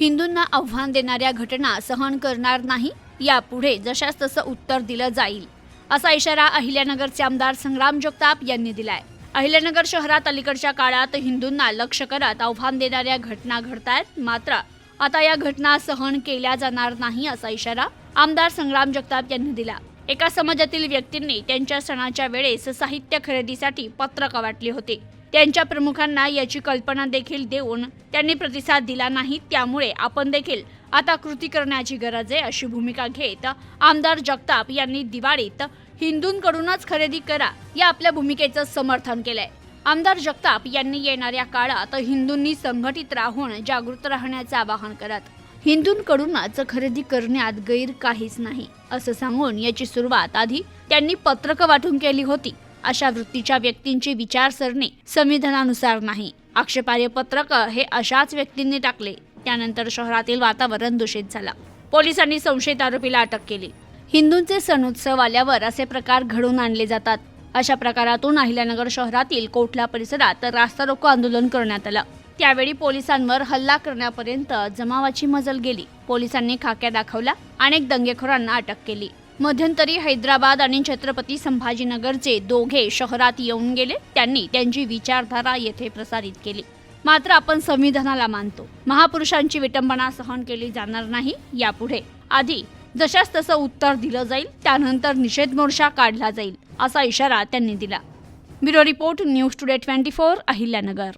हिंदूंना आव्हान देणाऱ्या घटना सहन करणार नाही यापुढे जशास तसं उत्तर दिलं जाईल. असा इशारा अहिल्यानगरचे आमदार संग्राम जगताप यांनी दिलाय. अहिल्यानगर शहरात अलीकडच्या काळात हिंदूंना लक्ष करत आव्हान देणाऱ्या घटना घडतायत मात्र आता या घटना सहन केल्या जाणार नाही असा इशारा आमदार संग्राम जगताप यांनी दिला. एका समाजातील व्यक्तींनी त्यांच्या सणाच्या वेळेस साहित्य खरेदीसाठी पत्रक वाटले होते. त्यांच्या प्रमुखांना याची कल्पना देखील देऊन त्यांनी प्रतिसाद दिला नाही. त्यामुळे आपण देखील आता कृती करण्याची गरज आहे अशी भूमिका घेत आमदार जगताप यांनी दिवाळीत हिंदूंकडूनच खरेदी करा या आपल्या भूमिकेचं समर्थन केलंय. आमदार जगताप यांनी येणाऱ्या काळात हिंदूंनी संघटित राहून जागृत राहण्याचं आवाहन करत हिंदूंकडूनच खरेदी करण्यात गैर काहीच नाही असं सांगून याची सुरुवात आधी त्यांनी पत्रकं वाटून केली होती. अशा वृत्तीच्या व्यक्तींची विचारसरणी संविधानानुसार नाही. आक्षेपार्ह पत्रक हे अशाच व्यक्तींनी टाकले. त्यानंतर शहरातील वातावरण दूषित झालं. पोलिसांनी संशयित आरोपीला अटक केली. हिंदूंचे सणोत्सव आल्यावर असे प्रकार घडवून आणले जातात. अशा प्रकारातून अहिल्यानगर शहरातील कोठला परिसरात रास्ता रोको आंदोलन करण्यात आलं. त्यावेळी पोलिसांवर हल्ला करण्यापर्यंत जमावाची मजल गेली. पोलिसांनी खाक्या दाखवल्या. अनेक दंगेखोरांना अटक केली. मध्यंतरी हैदराबाद आणि छत्रपती संभाजीनगरचे दोघे शहरात येऊन गेले. त्यांनी त्यांची विचारधारा येथे प्रसारित केली. मात्र आपण संविधानाला मानतो. महापुरुषांची विटंबना सहन केली जाणार नाही. यापुढे आधी जशास तसं उत्तर दिलं जाईल त्यानंतर निषेध मोर्चा काढला जाईल असा इशारा त्यांनी दिला. Bureau report news today twenty four Ahilyanagar.